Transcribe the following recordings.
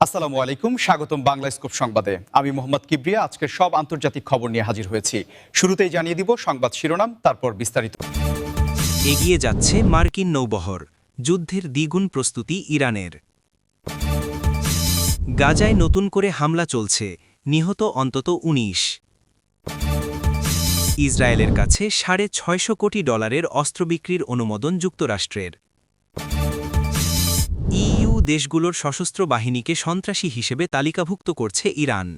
আসসালামু আলাইকুম, স্বাগতম বাংলা স্কোপ সংবাদে। আমি মোহাম্মদ কিবরিয়া আজকের সব আন্তর্জাতিক খবর নিয়ে হাজির হয়েছি। শুরুতেই জানিয়ে দিব সংবাদ শিরোনাম, তারপর বিস্তারিত। এগিয়ে যাচ্ছে মার্কিন নৌবহর, যুদ্ধের দ্বিগুণ প্রস্তুতি ইরানের। গাজায় নতুন করে হামলা চলছে, নিহত অন্তত ১৯ ইসরায়েলের কাছে সাড়ে ছয়শো কোটি ডলারের অস্ত্র বিক্রির অনুমোদন যুক্তরাষ্ট্রের। দেশগুলোর সশস্ত্র বাহিনীকে সন্ত্রাসী হিসেবে তালিকাভুক্ত করছে ইরান।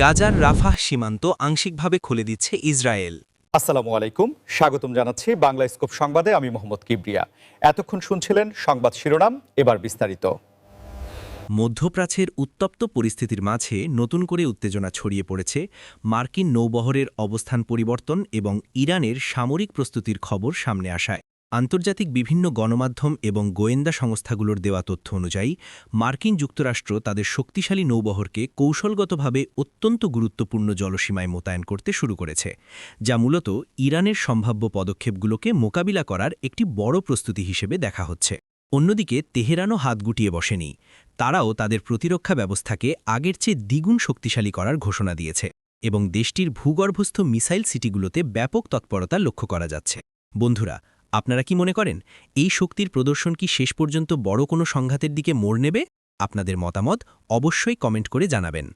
গাজার রাফাহ সীমান্ত আংশিকভাবে খুলে দিচ্ছে ইসরায়েল। আসসালামু আলাইকুম স্বাগতম জানাচ্ছি বাংলা স্কোপ সংবাদে আমি মোহাম্মদ কিবরিয়া। এতক্ষণ শুনছিলেন সংবাদ শিরোনাম এবার বিস্তারিত। মধ্যপ্রাচ্যের উত্তপ্ত পরিস্থিতির মাঝে নতুন করে উত্তেজনা ছড়িয়ে পড়েছে মার্কিন নৌবহরের অবস্থান পরিবর্তন এবং ইরানের সামরিক প্রস্তুতির খবর সামনে আসায়। আন্তর্জাতিক বিভিন্ন গণমাধ্যম এবং গোয়েন্দা সংস্থাগুলোর দেওয়া তথ্য অনুযায়ী, মার্কিন যুক্তরাষ্ট্র তাদের শক্তিশালী নৌবহরকে কৌশলগতভাবে অত্যন্ত গুরুত্বপূর্ণ জলসীমায় মোতায়েন করতে শুরু করেছে, যা মূলত ইরানের সম্ভাব্য পদক্ষেপগুলোকে মোকাবিলা করার একটি বড় প্রস্তুতি হিসেবে দেখা হচ্ছে। অন্যদিকে, তেহরানও হাত গুটিয়ে বসেনি। তারাও তাদের প্রতিরক্ষা ব্যবস্থাকে আগের চেয়ে দ্বিগুণ শক্তিশালী করার ঘোষণা দিয়েছে এবং দেশটির ভূগর্ভস্থ মিসাইল সিটিগুলোতে ব্যাপক তৎপরতা লক্ষ্য করা যাচ্ছে। বন্ধুরা আপনারা কি মনে করেন, এই শক্তির প্রদর্শন কি শেষ পর্যন্ত বড় কোনো সংঘাতের দিকে মোড় নেবে? আপনাদের মতামত অবশ্যই কমেন্ট করে জানাবেন।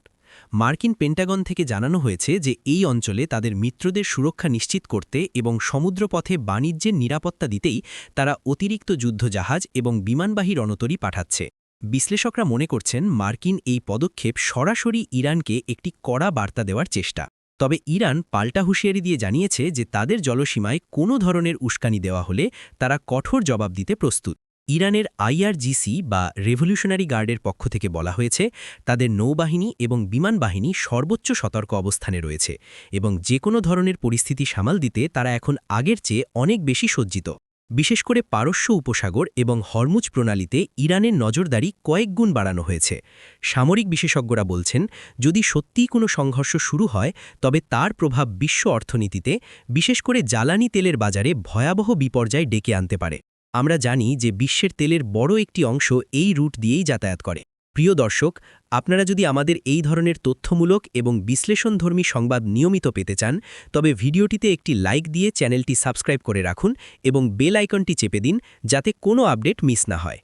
মার্কিন পেন্টাগন থেকে জানানো হয়েছে যে এই অঞ্চলে তাদের মিত্রদের সুরক্ষা নিশ্চিত করতে এবং সমুদ্রপথে বাণিজ্যের নিরাপত্তা দিতেই তারা অতিরিক্ত যুদ্ধজাহাজ এবং বিমানবাহী রণতরী পাঠাচ্ছে। বিশ্লেষকরা মনে করছেন, মার্কিন এই পদক্ষেপ সরাসরি ইরানকে একটি কড়া বার্তা দেওয়ার চেষ্টা। তবে ইরান পাল্টা হুঁশিয়ারি দিয়ে জানিয়েছে যে তাদের জলসীমায় কোনো ধরনের উস্কানি দেওয়া হলে তারা কঠোর জবাব দিতে প্রস্তুত। ইরানের আইআরজিসি বা রেভলিউশনারি গার্ডের পক্ষ থেকে বলা হয়েছে, তাদের নৌবাহিনী এবং বিমান বাহিনী সর্বোচ্চ সতর্ক অবস্থানে রয়েছে এবং যে কোনো ধরনের পরিস্থিতি সামাল দিতে তারা এখন আগের চেয়ে অনেক বেশি সজ্জিত। বিশেষ করে পারস্য উপসাগর এবং হরমুজ প্রণালীতে ইরানের নজরদারি কয়েক গুণ বাড়ানো হয়েছে। সামরিক বিশেষজ্ঞরা বলছেন, যদি সত্যিই কোনো সংঘর্ষ শুরু হয়, তবে তার প্রভাব বিশ্ব অর্থনীতিতে, বিশেষ করে জ্বালানি তেলের বাজারে ভয়াবহ বিপর্যয় ডেকে আনতে পারে। আমরা জানি যে বিশ্বের তেলের বড় একটি অংশ এই রুট দিয়েই যাতায়াত করে। প্রিয় দর্শক, আপনারা যদি আমাদের এই ধরনের তথ্যমূলক এবং বিশ্লেষণধর্মী সংবাদ নিয়মিত পেতে চান, তবে ভিডিওটিতে একটি লাইক দিয়ে চ্যানেলটি সাবস্ক্রাইব করে রাখুন এবং বেল আইকনটি চেপে দিন যাতে কোনো আপডেট মিস না হয়।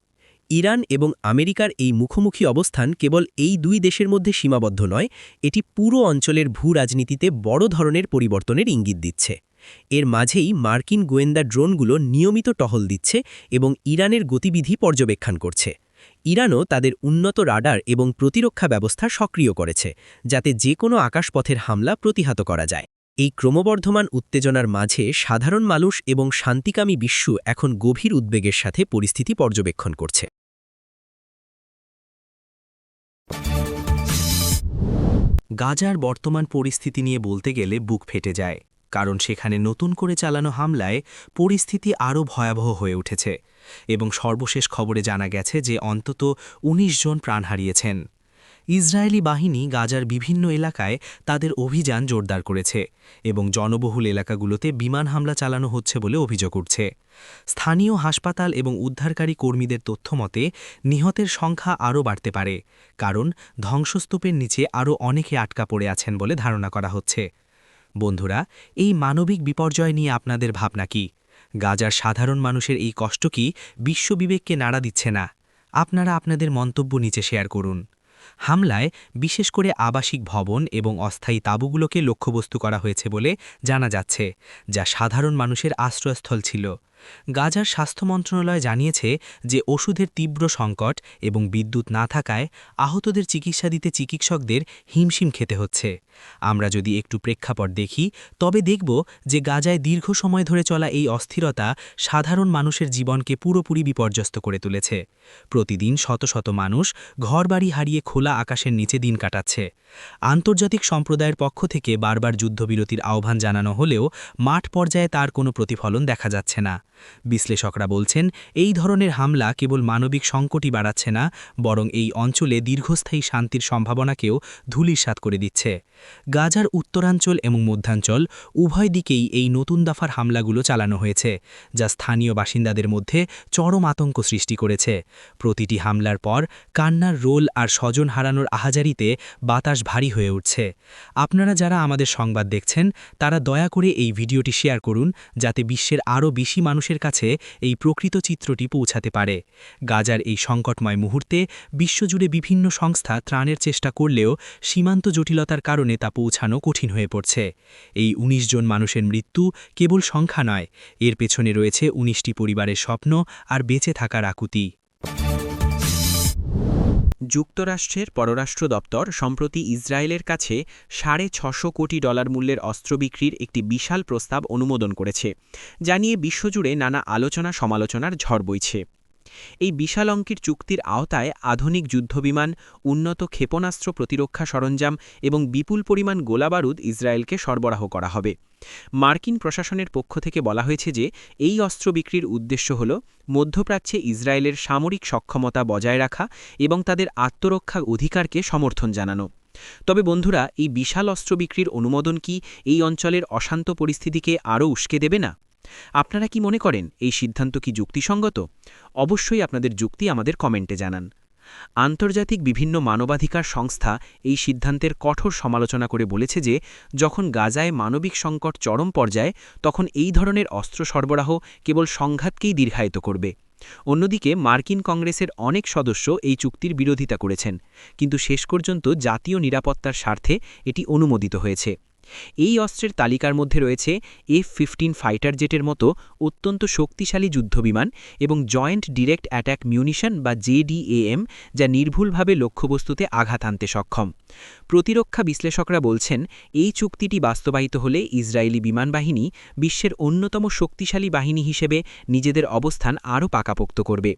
ইরান এবং আমেরিকার এই মুখোমুখি অবস্থান কেবল এই দুই দেশের মধ্যে সীমাবদ্ধ নয়, এটি পুরো অঞ্চলের ভূ রাজনীতিতে বড় ধরনের পরিবর্তনের ইঙ্গিত দিচ্ছে। এর মাঝেই মার্কিন গোয়েন্দা ড্রোনগুলো নিয়মিত টহল দিচ্ছে এবং ইরানের গতিবিধি পর্যবেক্ষণ করছে। ইরানও তাদের উন্নত রাডার এবং প্রতিরক্ষা ব্যবস্থা সক্রিয় করেছে, যাতে যে কোনো আকাশপথের হামলা প্রতিহত করা যায়। এই ক্রমবর্ধমান উত্তেজনার মাঝে সাধারণ মানুষ এবং শান্তিকামী বিশ্ব এখন গভীর উদ্বেগের সাথে পরিস্থিতি পর্যবেক্ষণ করছে। গাজার বর্তমান পরিস্থিতি নিয়ে বলতে গেলে বুক ফেটে যায়। কারণ সেখানে নতুন করে চালানো হামলায় পরিস্থিতি আরও ভয়াবহ হয়ে উঠেছে এবং সর্বশেষ খবরে জানা গেছে যে অন্তত ১৯ জন প্রাণ হারিয়েছেন। ইসরায়েলি বাহিনী গাজার বিভিন্ন এলাকায় তাদের অভিযান জোরদার করেছে এবং জনবহুল এলাকাগুলোতে বিমান হামলা চালানো হচ্ছে বলে অভিযোগ উঠছে। স্থানীয় হাসপাতাল এবং উদ্ধারকারী কর্মীদের তথ্যমতে নিহতের সংখ্যা আরও বাড়তে পারে, কারণ ধ্বংসস্তূপের নিচে আরও অনেকে আটকা পড়ে আছেন বলে ধারণা করা হচ্ছে। বন্ধুরা, এই মানবিক বিপর্যয় নিয়ে আপনাদের ভাবনা কি? গাজার সাধারণ মানুষের এই কষ্ট কি বিশ্ববিবেককে নাড়া দিচ্ছে না? আপনারা আপনাদের মন্তব্য নিচে শেয়ার করুন। হামলায় বিশেষ করে আবাসিক ভবন এবং অস্থায়ী তাঁবুগুলোকে লক্ষ্যবস্তু করা হয়েছে বলে জানা যাচ্ছে, যা সাধারণ মানুষের আশ্রয়স্থল ছিল। গাজার স্বাস্থ্য মন্ত্রণালয় জানিয়েছে যে ওষুধের তীব্র সংকট এবং বিদ্যুৎ না থাকায় আহতদের চিকিৎসা দিতে চিকিৎসকদের হিমশিম খেতে হচ্ছে। আমরা যদি একটু প্রেক্ষাপট দেখি, তবে দেখব যে গাজায় দীর্ঘ সময় ধরে চলা এই অস্থিরতা সাধারণ মানুষের জীবনকে পুরোপুরি বিপর্যস্ত করে তুলেছে। প্রতিদিন শত শত মানুষ ঘরবাড়ি হারিয়ে খোলা আকাশের নিচে দিন কাটাচ্ছে। আন্তর্জাতিক সম্প্রদায়ের পক্ষ থেকে বারবার যুদ্ধবিরতির আহ্বান জানানো হলেও মাঠ পর্যায়ে তার কোনো প্রতিফলন দেখা যাচ্ছে না। বিশ্লেষকরা বলছেন, এই ধরনের হামলা কেবল মানবিক সংকটই বাড়াচ্ছে না, বরং এই অঞ্চলে দীর্ঘস্থায়ী শান্তির সম্ভাবনাকেও ধূলিসাৎ করে দিচ্ছে। গাজার উত্তরাঞ্চল এবং মধ্যাঞ্চল উভয় দিকেই এই নতুন দফার হামলাগুলো চালানো হয়েছে, যা স্থানীয় বাসিন্দাদের মধ্যে চরম আতঙ্ক সৃষ্টি করেছে। প্রতিটি হামলার পর কান্নার রোল আর স্বজন হারানোর আহাজারিতে বাতাস ভারী হয়ে উঠছে। আপনারা যারা আমাদের সংবাদ দেখছেন, তারা দয়া করে এই ভিডিওটি শেয়ার করুন, যাতে বিশ্বের আরও বেশি মানুষের কাছে এই প্রকৃত চিত্রটি পৌঁছাতে পারে। গাজার এই সংকটময় মুহূর্তে বিশ্বজুড়ে বিভিন্ন সংস্থা ত্রাণের চেষ্টা করলেও সীমান্ত জটিলতার কারণে তা পৌঁছানো কঠিন হয়ে পড়ছে। এই ১৯ জন মানুষের মৃত্যু কেবল সংখ্যা নয়, এর পেছনে রয়েছে ১৯টি পরিবারের স্বপ্ন আর বেঁচে থাকার আকুতি। যুক্তরাষ্ট্রের পররাষ্ট্র দপ্তর সম্প্রতি ইসরায়েলের কাছে সাড়ে ছশো কোটি ডলার মূল্যের অস্ত্র বিক্রির একটি বিশাল প্রস্তাব অনুমোদন করেছে, যা নিয়ে বিশ্বজুড়ে নানা আলোচনা সমালোচনার ঝড় বইছে। এই বিশাল অঙ্কের চুক্তির আওতায় আধুনিক যুদ্ধবিমান, উন্নত ক্ষেপণাস্ত্র প্রতিরক্ষা সরঞ্জাম এবং বিপুল পরিমাণ গোলাবারুদ ইসরায়েলকে সরবরাহ করা হবে। মার্কিন প্রশাসনের পক্ষ থেকে বলা হয়েছে যে, এই অস্ত্র বিক্রির উদ্দেশ্য হল মধ্যপ্রাচ্যে ইসরায়েলের সামরিক সক্ষমতা বজায় রাখা এবং তাদের আত্মরক্ষা অধিকারকে সমর্থন জানানো। তবে বন্ধুরা, এই বিশাল অস্ত্র বিক্রির অনুমোদন কি এই অঞ্চলের অশান্ত পরিস্থিতিকে আরও উস্কে দেবে না? আপনারা কি মনে করেন এই সিদ্ধান্ত কি যুক্তিসঙ্গত? অবশ্যই আপনাদের যুক্তি আমাদের কমেন্টে জানান। আন্তর্জাতিক বিভিন্ন মানবাধিকার সংস্থা এই সিদ্ধান্তের কঠোর সমালোচনা করে বলেছে যে, যখন গাজায় মানবিক সংকট চরম পর্যায়ে, তখন এই ধরনের অস্ত্র সরবরাহ কেবল সংঘাতকেই দীর্ঘায়িত করবে। অন্যদিকে, মার্কিন কংগ্রেসের অনেক সদস্য এই চুক্তির বিরোধিতা করেছেন। কিন্তু শেষ পর্যন্ত জাতীয় নিরাপত্তার স্বার্থে এটি অনুমোদিত হয়েছে। এই অস্ত্রের তালিকার মধ্যে রয়েছে এফ ফিফটিন ফাইটার জেটের মতো অত্যন্ত শক্তিশালী যুদ্ধবিমান এবং জয়েন্ট ডিরেক্ট অ্যাট্যাক মিউনিশন বা জেডিএএম যা নির্ভুলভাবে লক্ষ্যবস্তুতে আঘাত আনতে সক্ষম। প্রতিরক্ষা বিশ্লেষকরা বলছেন, এই চুক্তিটি বাস্তবায়িত হলে ইসরায়েলি বিমান বাহিনী বিশ্বের অন্যতম শক্তিশালী বাহিনী হিসেবে নিজেদের অবস্থান আরও পাকাপোক্ত করবে।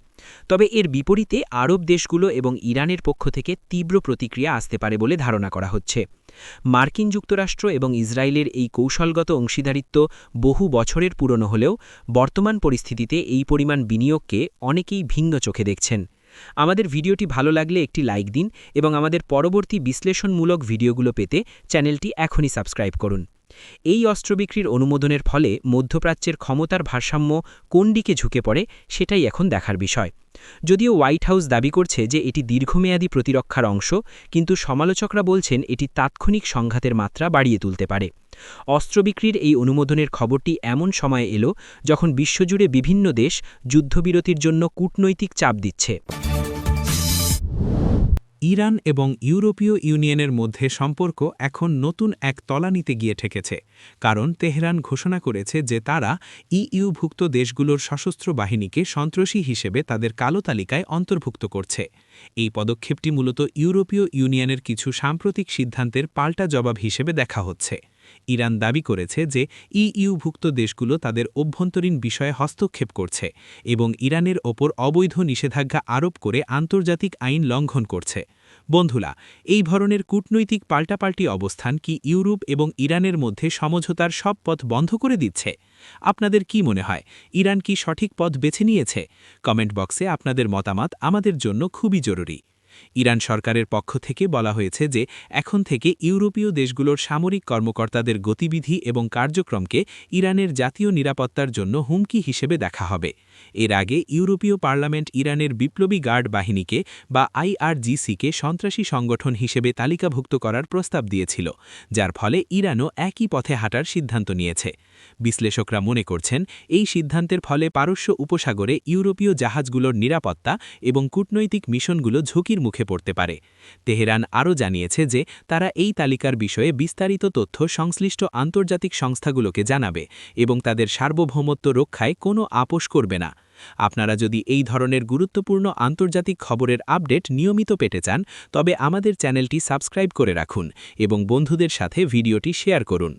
তবে এর বিপরীতে আরব দেশগুলো এবং ইরানের পক্ষ থেকে তীব্র প্রতিক্রিয়া আসতে পারে বলে ধারণা করা হচ্ছে। মার্কিন যুক্তরাষ্ট্র এবং ইসরায়েলের এই কৌশলগত অংশীদারিত্ব বহু বছরের পুরনো হলেও বর্তমান পরিস্থিতিতে এই পরিমাণ বিনিয়োগকে অনেকেই ভিন্ন চোখে দেখছেন। আমাদের ভিডিওটি ভালো লাগলে একটি লাইক দিন এবং আমাদের পরবর্তী বিশ্লেষণমূলক ভিডিওগুলো পেতে চ্যানেলটি এখনই সাবস্ক্রাইব করুন। এই অস্ত্র বিক্রির অনুমোদনের ফলে মধ্যপ্রাচ্যের ক্ষমতার ভারসাম্য কোন দিকে ঝুঁকে পড়ে সেটাই এখন দেখার বিষয়। যদিও হোয়াইট হাউস দাবি করছে যে এটি দীর্ঘমেয়াদী প্রতিরক্ষার অংশ, কিন্তু সমালোচকরা বলছেন এটি তাৎক্ষণিক সংঘাতের মাত্রা বাড়িয়ে তুলতে পারে। অস্ত্র বিক্রির এই অনুমোদনের খবরটি এমন সময়ে এলো যখন বিশ্বজুড়ে বিভিন্ন দেশ যুদ্ধবিরতির জন্য কূটনৈতিক চাপ দিচ্ছে। ইরান এবং ইউরোপীয় ইউনিয়নের মধ্যে সম্পর্ক এখন নতুন এক তলানিতে গিয়ে ঠেকেছে, কারণ তেহরান ঘোষণা করেছে যে তারা ইইউভুক্ত দেশগুলোর সশস্ত্র বাহিনীকে সন্ত্রাসী হিসেবে তাদের কালো তালিকায় অন্তর্ভুক্ত করছে। এই পদক্ষেপটি মূলত ইউরোপীয় ইউনিয়নের কিছু সাম্প্রতিক সিদ্ধান্তের পাল্টা জবাব হিসেবে দেখা হচ্ছে। ইরান দাবি করেছে যে ইইউভুক্ত দেশগুলো তাদের অভ্যন্তরীণ বিষয়ে হস্তক্ষেপ করছে এবং ইরানের ওপর অবৈধ নিষেধাজ্ঞা আরোপ করে আন্তর্জাতিক আইন লঙ্ঘন করছে। বন্ধুরা, এই ধরনের কূটনৈতিক পাল্টাপাল্টি অবস্থান কি ইউরোপ এবং ইরানের মধ্যে সমঝোতার সব পথ বন্ধ করে দিচ্ছে? আপনাদের কি মনে হয়? ইরান কি সঠিক পথ বেছে নিয়েছে? কমেন্ট বক্সে আপনাদের মতামত আমাদের জন্য খুবই জরুরি। ইরান সরকারের পক্ষ থেকে বলা হয়েছে যে, এখন থেকে ইউরোপীয় দেশগুলোর সামরিক কর্মকর্তাদের গতিবিধি এবং কার্যক্রমকে ইরানের জাতীয় নিরাপত্তার জন্য হুমকি হিসেবে দেখা হবে। এর আগে ইউরোপীয় পার্লামেন্ট ইরানের বিপ্লবী গার্ড বাহিনীকে বা আইআরজিসিকে সন্ত্রাসী সংগঠন হিসেবে তালিকাভুক্ত করার প্রস্তাব দিয়েছিল, যার ফলে ইরানও একই পথে হাঁটার সিদ্ধান্ত নিয়েছে। বিশ্লেষকরা মনে করছেন, এই সিদ্ধান্তের ফলে পারস্য উপসাগরে ইউরোপীয় জাহাজগুলোর নিরাপত্তা এবং কূটনৈতিক মিশনগুলো ঝুঁকির মুখে পড়তে পারে। তেহরান আরও জানিয়েছে যে, তারা এই তালিকার বিষয়ে বিস্তারিত তথ্য সংশ্লিষ্ট আন্তর্জাতিক সংস্থাগুলোকে জানাবে এবং তাদের সার্বভৌমত্ব রক্ষায় কোনো আপোষ করবে না। আপনারা যদি এই ধরনের গুরুত্বপূর্ণ আন্তর্জাতিক খবরের আপডেট নিয়মিত পেতে চান, তবে আমাদের চ্যানেলটি সাবস্ক্রাইব করে রাখুন এবং বন্ধুদের সাথে ভিডিওটি শেয়ার করুন।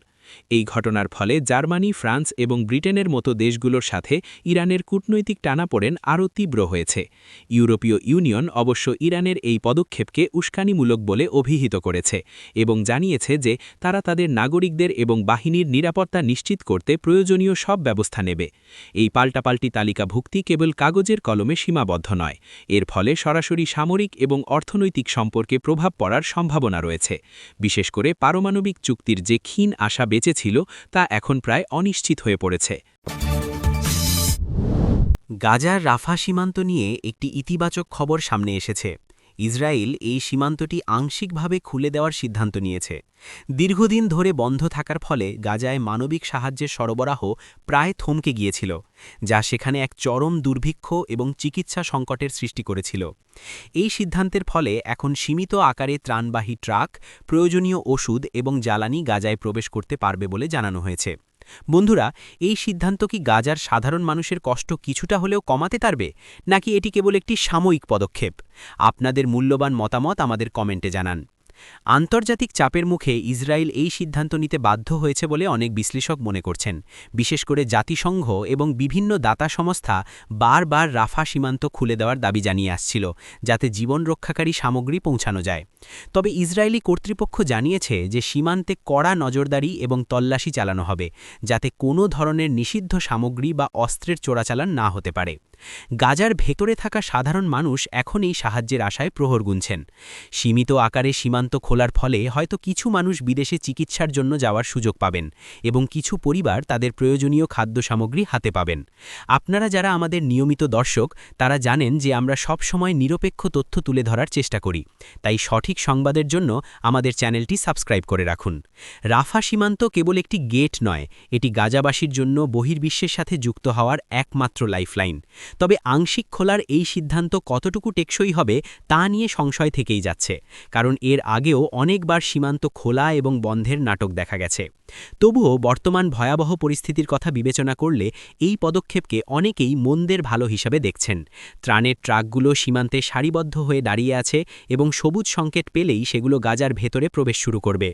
এই ঘটনার ফলে জার্মানি, ফ্রান্স এবং ব্রিটেনের মতো দেশগুলোর সাথে ইরানের কূটনৈতিক টানাপোড়েন আরও তীব্র হয়েছে। ইউরোপীয় ইউনিয়ন অবশ্য ইরানের এই পদক্ষেপকে উস্কানিমূলক বলে অভিহিত করেছে এবং জানিয়েছে যে তারা তাদের নাগরিকদের এবং বাহিনীর নিরাপত্তা নিশ্চিত করতে প্রয়োজনীয় সব ব্যবস্থা নেবে। এই পাল্টাপাল্টি তালিকাভুক্তি কেবল কাগজের কলমে সীমাবদ্ধ নয়, এর ফলে সরাসরি সামরিক এবং অর্থনৈতিক সম্পর্কে প্রভাব পড়ার সম্ভাবনা রয়েছে। বিশেষ করে পারমাণবিক চুক্তির যে ক্ষীণ আশা বেঁচেছিল তা এখন প্রায় অনিশ্চিত হয়ে পড়েছে। গাজার রাফা সীমান্ত নিয়ে একটি ইতিবাচক খবর সামনে এসেছে। ইসরায়েল এই সীমান্তটি আংশিকভাবে খুলে দেওয়ার সিদ্ধান্ত নিয়েছে। দীর্ঘদিন ধরে বন্ধ থাকার ফলে গাজায় মানবিক সাহায্যের সরবরাহ প্রায় থমকে গিয়েছিল, যা সেখানে এক চরম দুর্ভিক্ষ এবং চিকিৎসা সংকটের সৃষ্টি করেছিল। এই সিদ্ধান্তের ফলে এখন সীমিত আকারে ত্রাণবাহী ট্রাক, প্রয়োজনীয় ওষুধ এবং জ্বালানি গাজায় প্রবেশ করতে পারবে বলে জানানো হয়েছে। বন্ধুরা, এই সিদ্ধান্ত কি গাজার সাধারণ মানুষের কষ্ট কিছুটা হলেও কমাতে পারবে, নাকি এটি কেবল একটি সাময়িক পদক্ষেপ? আপনাদের মূল্যবান মতামত আমাদের কমেন্টে জানান। আন্তর্জাতিক চাপের মুখে ইসরায়েল এই সিদ্ধান্ত নিতে বাধ্য হয়েছে বলে অনেক বিশ্লেষক মনে করছেন। বিশেষ করে জাতিসংঘ এবং বিভিন্ন দাতা সংস্থা বারবার রাফা সীমান্ত খুলে দেওয়ার দাবি জানিয়ে আসছিল, যাতে জীবন রক্ষাকারী সামগ্রী পৌঁছানো যায়। তবে ইসরায়েলি কর্তৃপক্ষ জানিয়েছে যে সীমান্তে কড়া নজরদারি এবং তল্লাশি চালানো হবে, যাতে কোনো ধরনের নিষিদ্ধ সামগ্রী বা অস্ত্রের চোরাচালান না হতে পারে। গাজার ভেতরে থাকা সাধারণ মানুষ এখন এই সাহায্যের আশায় প্রহর গুনছেন। সীমিত আকারে সীমান্ত খোলার ফলে হয়তো কিছু মানুষ বিদেশে চিকিৎসার জন্য যাওয়ার সুযোগ পাবেন এবং কিছু পরিবার তাদের প্রয়োজনীয় খাদ্য সামগ্রী হাতে পাবেন। আপনারা যারা আমাদের নিয়মিত দর্শক, তারা জানেন যে আমরা সব সময় নিরপেক্ষ তথ্য তুলে ধরার চেষ্টা করি। তাই সঠিক সংবাদের জন্য আমাদের চ্যানেলটি সাবস্ক্রাইব করে রাখুন। রাফা সীমান্ত কেবল একটি গেট নয়, এটি গাজাবাসীর জন্য বহির্বিশ্বের সাথে যুক্ত হওয়ার একমাত্র লাইফলাইন। তবে আংশিক খোলার এই সিদ্ধান্ত কতটুকু টেকসই হবে তা নিয়ে সংশয় থেকেই যাচ্ছে, কারণ এর আগেও অনেকবার সীমান্ত খোলা এবং বন্ধের নাটক দেখা গেছে। তবুও বর্তমান ভয়াবহ পরিস্থিতির কথা বিবেচনা করলে এই পদক্ষেপকে অনেকেই মন্দের ভালো হিসাবে দেখছেন। ত্রাণের ট্রাকগুলো সীমান্তে সারিবদ্ধ হয়ে দাঁড়িয়ে আছে এবং সবুজ সংকেত পেলেই সেগুলো গাজার ভেতরে প্রবেশ শুরু করবে।